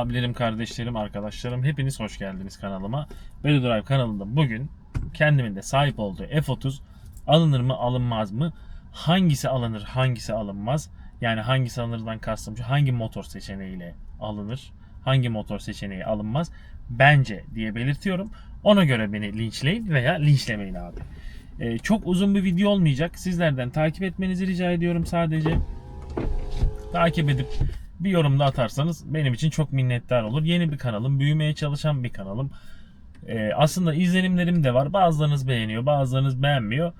Abilerim, kardeşlerim, arkadaşlarım hepiniz hoş geldiniz kanalıma. Belly Drive kanalında bugün kendimin de sahip olduğu F30 alınır mı alınmaz mı? Hangisi alınır hangisi alınmaz? Yani hangisi alınırdan kastım şu hangi motor seçeneğiyle alınır? Hangi motor seçeneği alınmaz? Bence diye belirtiyorum. Ona göre beni linçleyin veya linçlemeyin abi. Ee, çok uzun bir video olmayacak. Sizlerden takip etmenizi rica ediyorum sadece. Takip edip bir yorum da atarsanız benim için çok minnettar olur. Yeni bir kanalım, büyümeye çalışan bir kanalım. Ee, aslında izlenimlerim de var. Bazılarınız beğeniyor, bazılarınız beğenmiyor.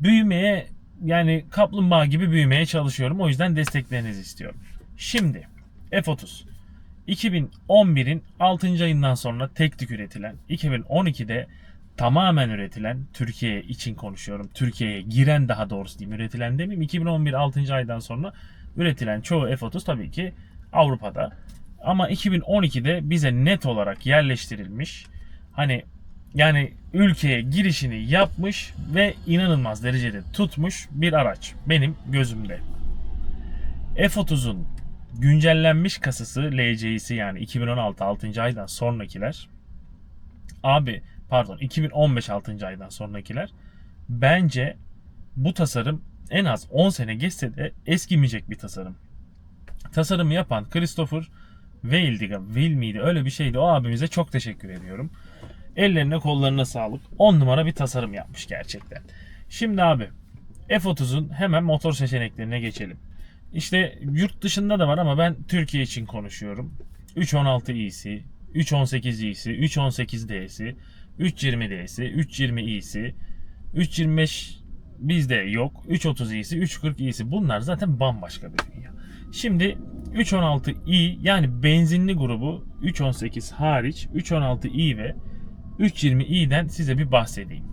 Büyümeye yani kaplumbağa gibi büyümeye çalışıyorum. O yüzden desteklerinizi istiyorum. Şimdi F30 2011'in 6. ayından sonra tek tük üretilen, 2012'de tamamen üretilen, Türkiye için konuşuyorum. Türkiye'ye giren daha doğrusu diyeyim, üretilen demeyeyim. 2011 6. aydan sonra üretilen çoğu F30 tabii ki Avrupa'da. Ama 2012'de bize net olarak yerleştirilmiş. Hani yani ülkeye girişini yapmış ve inanılmaz derecede tutmuş bir araç benim gözümde. F30'un güncellenmiş kasası LC'si yani 2016 6. aydan sonrakiler abi pardon 2015 6. aydan sonrakiler bence bu tasarım en az 10 sene geçse de eskimeyecek bir tasarım. Tasarımı yapan Christopher Weildiga, Will miydi öyle bir şeydi. O abimize çok teşekkür ediyorum. Ellerine kollarına sağlık. 10 numara bir tasarım yapmış gerçekten. Şimdi abi F30'un hemen motor seçeneklerine geçelim. İşte yurt dışında da var ama ben Türkiye için konuşuyorum. 316i'si, 318i'si, 318d'si, 320d'si, 320i'si, 325 bizde yok. 330i'si, 340i'si bunlar zaten bambaşka bir dünya. Şimdi 316i yani benzinli grubu 318 hariç 316i ve 320i'den size bir bahsedeyim.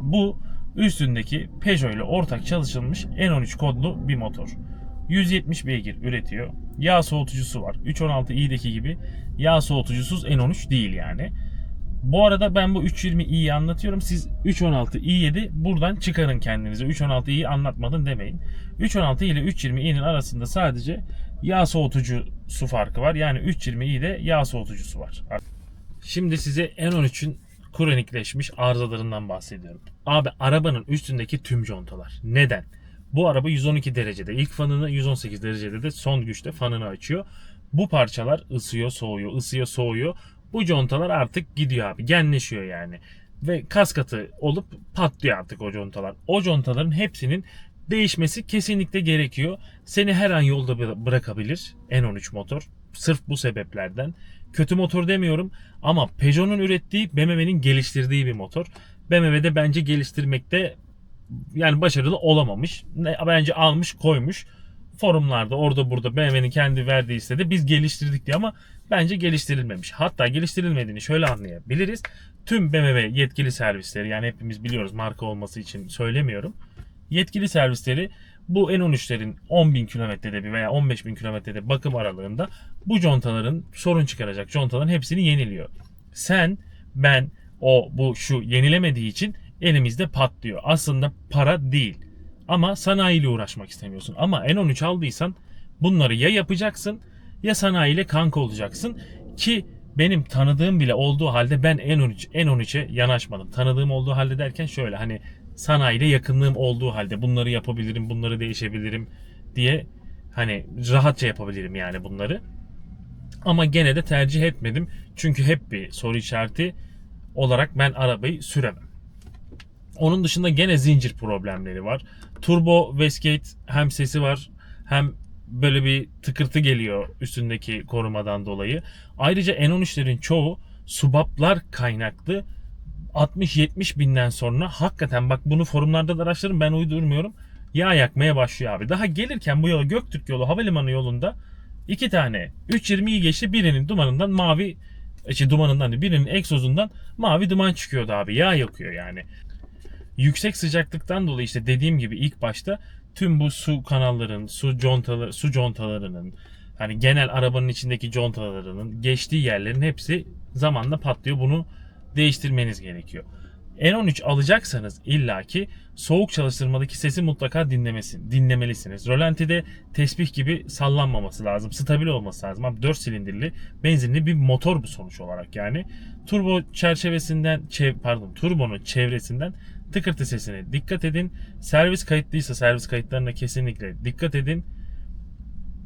Bu üstündeki Peugeot ile ortak çalışılmış N13 kodlu bir motor. 170 beygir üretiyor. Yağ soğutucusu var. 316i'deki gibi yağ soğutucusuz N13 değil yani. Bu arada ben bu 320i'yi anlatıyorum. Siz 316i7 buradan çıkarın kendinize. 316i'yi anlatmadın demeyin. 316i ile 320i'nin arasında sadece yağ soğutucu su farkı var. Yani 320i'de yağ soğutucusu var. Şimdi size N13'ün kronikleşmiş arızalarından bahsediyorum. Abi arabanın üstündeki tüm contalar. Neden? Bu araba 112 derecede ilk fanını 118 derecede de son güçte fanını açıyor. Bu parçalar ısıyor soğuyor ısıyor soğuyor. Bu contalar artık gidiyor abi genleşiyor yani. Ve kas katı olup patlıyor artık o contalar. O contaların hepsinin değişmesi kesinlikle gerekiyor. Seni her an yolda bıra- bırakabilir N13 motor. Sırf bu sebeplerden. Kötü motor demiyorum ama Peugeot'un ürettiği BMW'nin geliştirdiği bir motor. BMW'de bence geliştirmekte yani başarılı olamamış. Bence almış koymuş. Forumlarda orada burada BMW'nin kendi verdiği istedi. Biz geliştirdik diye ama bence geliştirilmemiş. Hatta geliştirilmediğini şöyle anlayabiliriz. Tüm BMW yetkili servisleri yani hepimiz biliyoruz marka olması için söylemiyorum. Yetkili servisleri bu N13'lerin 10.000 kilometrede bir veya 15.000 kilometrede bakım aralığında bu contaların sorun çıkaracak contaların hepsini yeniliyor. Sen, ben, o, bu, şu yenilemediği için elimizde patlıyor. Aslında para değil. Ama sanayiyle uğraşmak istemiyorsun. Ama N13 aldıysan bunları ya yapacaksın ya sanayiyle kanka olacaksın. Ki benim tanıdığım bile olduğu halde ben N13 N13'e yanaşmadım. Tanıdığım olduğu halde derken şöyle hani sanayiyle yakınlığım olduğu halde bunları yapabilirim, bunları değişebilirim diye hani rahatça yapabilirim yani bunları. Ama gene de tercih etmedim. Çünkü hep bir soru işareti olarak ben arabayı süremem. Onun dışında gene zincir problemleri var. Turbo Westgate hem sesi var hem böyle bir tıkırtı geliyor üstündeki korumadan dolayı. Ayrıca N13'lerin çoğu subaplar kaynaklı 60-70 binden sonra hakikaten bak bunu forumlarda da araştırın ben uydurmuyorum. Yağ yakmaya başlıyor abi. Daha gelirken bu yola Göktürk yolu havalimanı yolunda iki tane 320'yi geçti birinin dumanından mavi işte dumanından değil, birinin egzozundan mavi duman çıkıyordu abi. Yağ yakıyor yani yüksek sıcaklıktan dolayı işte dediğim gibi ilk başta tüm bu su kanalların, su contaları, su contalarının hani genel arabanın içindeki contalarının geçtiği yerlerin hepsi zamanla patlıyor. Bunu değiştirmeniz gerekiyor. N13 alacaksanız illaki soğuk çalıştırmadaki sesi mutlaka dinlemesin, dinlemelisiniz. Rölantide tesbih gibi sallanmaması lazım. Stabil olması lazım. Abi 4 silindirli benzinli bir motor bu sonuç olarak yani. Turbo çerçevesinden, çev, pardon turbonun çevresinden tıkırtı sesine dikkat edin. Servis kayıtlıysa servis kayıtlarına kesinlikle dikkat edin.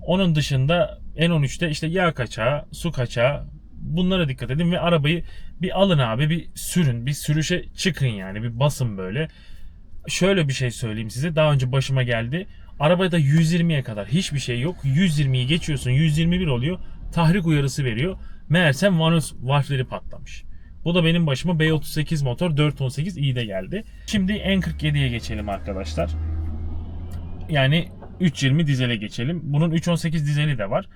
Onun dışında N13'te işte yağ kaçağı, su kaçağı bunlara dikkat edin ve arabayı bir alın abi bir sürün bir sürüşe çıkın yani bir basın böyle. Şöyle bir şey söyleyeyim size daha önce başıma geldi. Arabada 120'ye kadar hiçbir şey yok. 120'yi geçiyorsun 121 oluyor. Tahrik uyarısı veriyor. Meğersem vanos valfleri patlamış. Bu da benim başıma B38 motor 418 iyi de geldi. Şimdi N47'ye geçelim arkadaşlar. Yani 320 dizele geçelim. Bunun 318 dizeli de var.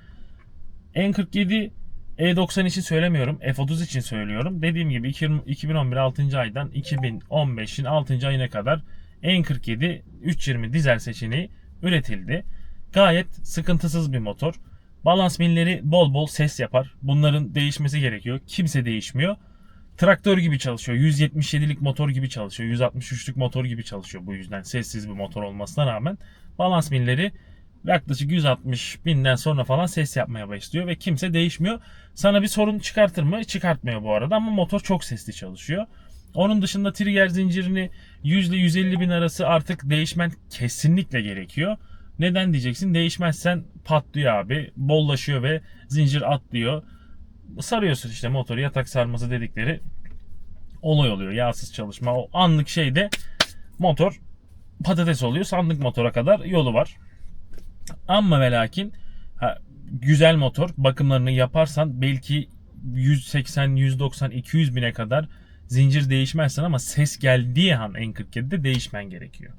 N47 E90 için söylemiyorum. F30 için söylüyorum. Dediğim gibi 2011 6. aydan 2015'in 6. ayına kadar N47 320 dizel seçeneği üretildi. Gayet sıkıntısız bir motor. Balans milleri bol bol ses yapar. Bunların değişmesi gerekiyor. Kimse değişmiyor. Traktör gibi çalışıyor. 177'lik motor gibi çalışıyor. 163'lük motor gibi çalışıyor bu yüzden. Sessiz bir motor olmasına rağmen. Balans milleri yaklaşık 160 binden sonra falan ses yapmaya başlıyor ve kimse değişmiyor. Sana bir sorun çıkartır mı? Çıkartmıyor bu arada ama motor çok sesli çalışıyor. Onun dışında trigger zincirini 100 ile 150 bin arası artık değişmen kesinlikle gerekiyor. Neden diyeceksin? Değişmezsen patlıyor abi. Bollaşıyor ve zincir atlıyor. Sarıyorsun işte motoru yatak sarması dedikleri olay oluyor. Yağsız çalışma. O anlık şeyde motor patates oluyor. Sandık motora kadar yolu var. Ama ve lakin ha, güzel motor bakımlarını yaparsan belki 180, 190, 200 bine kadar zincir değişmezsen ama ses geldiği an N47'de değişmen gerekiyor.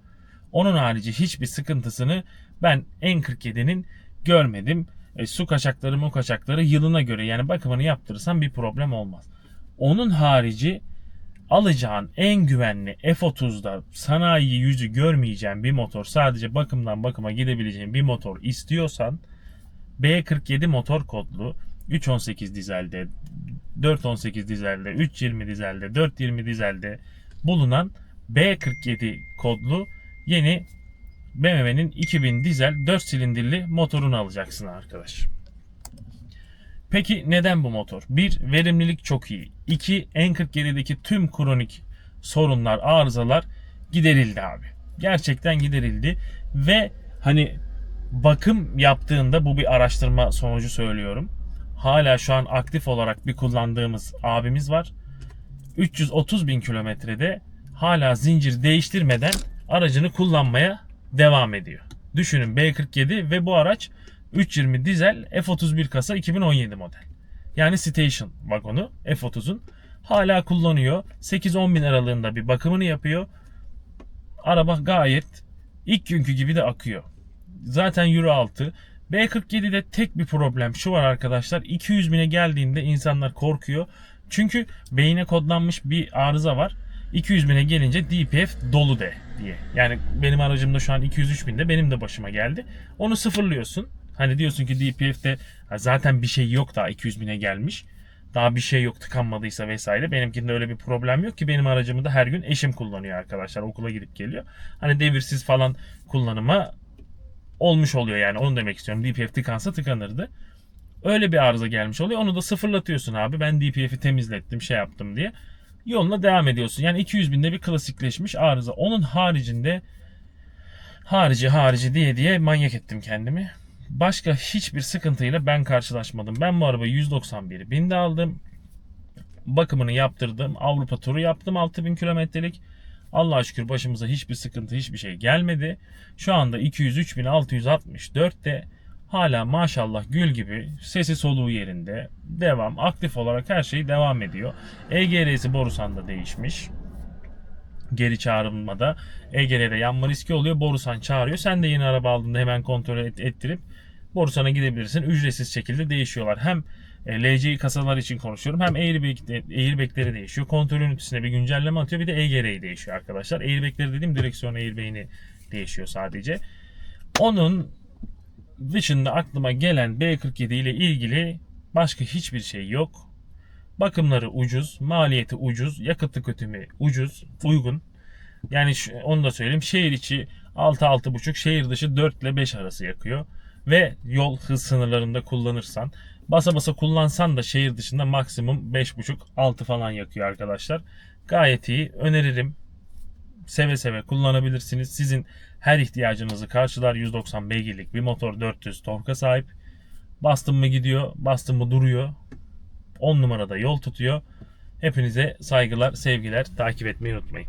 Onun harici hiçbir sıkıntısını ben N47'nin görmedim. E, su kaçakları mu kaçakları yılına göre yani bakımını yaptırırsan bir problem olmaz. Onun harici alacağın en güvenli F30'da sanayi yüzü görmeyeceğin bir motor sadece bakımdan bakıma gidebileceğin bir motor istiyorsan B47 motor kodlu 318 dizelde 418 dizelde 320 dizelde 420 dizelde bulunan B47 kodlu yeni BMW'nin 2000 dizel 4 silindirli motorunu alacaksın arkadaş. Peki neden bu motor? Bir, verimlilik çok iyi. İki, N47'deki tüm kronik sorunlar, arızalar giderildi abi. Gerçekten giderildi ve hani bakım yaptığında bu bir araştırma sonucu söylüyorum. Hala şu an aktif olarak bir kullandığımız abimiz var. 330 bin kilometrede hala zincir değiştirmeden aracını kullanmaya devam ediyor. Düşünün B47 ve bu araç 320 dizel F31 kasa 2017 model. Yani station vagonu F30'un hala kullanıyor. 8-10 bin aralığında bir bakımını yapıyor. Araba gayet ilk günkü gibi de akıyor. Zaten Euro 6. B47'de tek bir problem şu var arkadaşlar. 200 bine geldiğinde insanlar korkuyor. Çünkü beyine kodlanmış bir arıza var. 200 bine gelince DPF dolu de diye. Yani benim aracımda şu an 203 binde benim de başıma geldi. Onu sıfırlıyorsun. Hani diyorsun ki DPF'de zaten bir şey yok daha 200 bine gelmiş. Daha bir şey yok tıkanmadıysa vesaire. Benimkinde öyle bir problem yok ki benim aracımı da her gün eşim kullanıyor arkadaşlar. Okula gidip geliyor. Hani devirsiz falan kullanıma olmuş oluyor yani onu demek istiyorum. DPF tıkansa tıkanırdı. Öyle bir arıza gelmiş oluyor. Onu da sıfırlatıyorsun abi. Ben DPF'i temizlettim şey yaptım diye. Yoluna devam ediyorsun. Yani 200 binde bir klasikleşmiş arıza. Onun haricinde harici harici diye diye manyak ettim kendimi. Başka hiçbir sıkıntıyla ben karşılaşmadım. Ben bu arabayı 191 binde aldım. Bakımını yaptırdım. Avrupa turu yaptım 6000 kilometrelik. Allah'a şükür başımıza hiçbir sıkıntı, hiçbir şey gelmedi. Şu anda 203.664'te hala maşallah gül gibi sesi soluğu yerinde. Devam. Aktif olarak her şey devam ediyor. EGR'si Borusan da değişmiş. Geri çağrılmada EGR'de yanma riski oluyor. Borusan çağırıyor. Sen de yeni araba aldığında hemen kontrol et, ettirip Borusan'a gidebilirsin. Ücretsiz şekilde değişiyorlar. Hem e, LCI kasalar için konuşuyorum. Hem airbag, airbagleri değişiyor. Kontrol ünitesine bir güncelleme atıyor. Bir de EGR'yi değişiyor arkadaşlar. Airbagleri dediğim direksiyon airbag'ini değişiyor sadece. Onun dışında aklıma gelen B47 ile ilgili başka hiçbir şey yok. Bakımları ucuz, maliyeti ucuz, yakıt tüketimi ucuz, uygun. Yani şu- onu da söyleyeyim. Şehir içi 6-6,5, şehir dışı 4 ile 5 arası yakıyor. Ve yol hız sınırlarında kullanırsan, basa basa kullansan da şehir dışında maksimum 5,5-6 falan yakıyor arkadaşlar. Gayet iyi. Öneririm. Seve seve kullanabilirsiniz. Sizin her ihtiyacınızı karşılar. 190 beygirlik bir motor 400 torka sahip. Bastım mı gidiyor, bastım mı duruyor. 10 numarada yol tutuyor. Hepinize saygılar, sevgiler. Takip etmeyi unutmayın.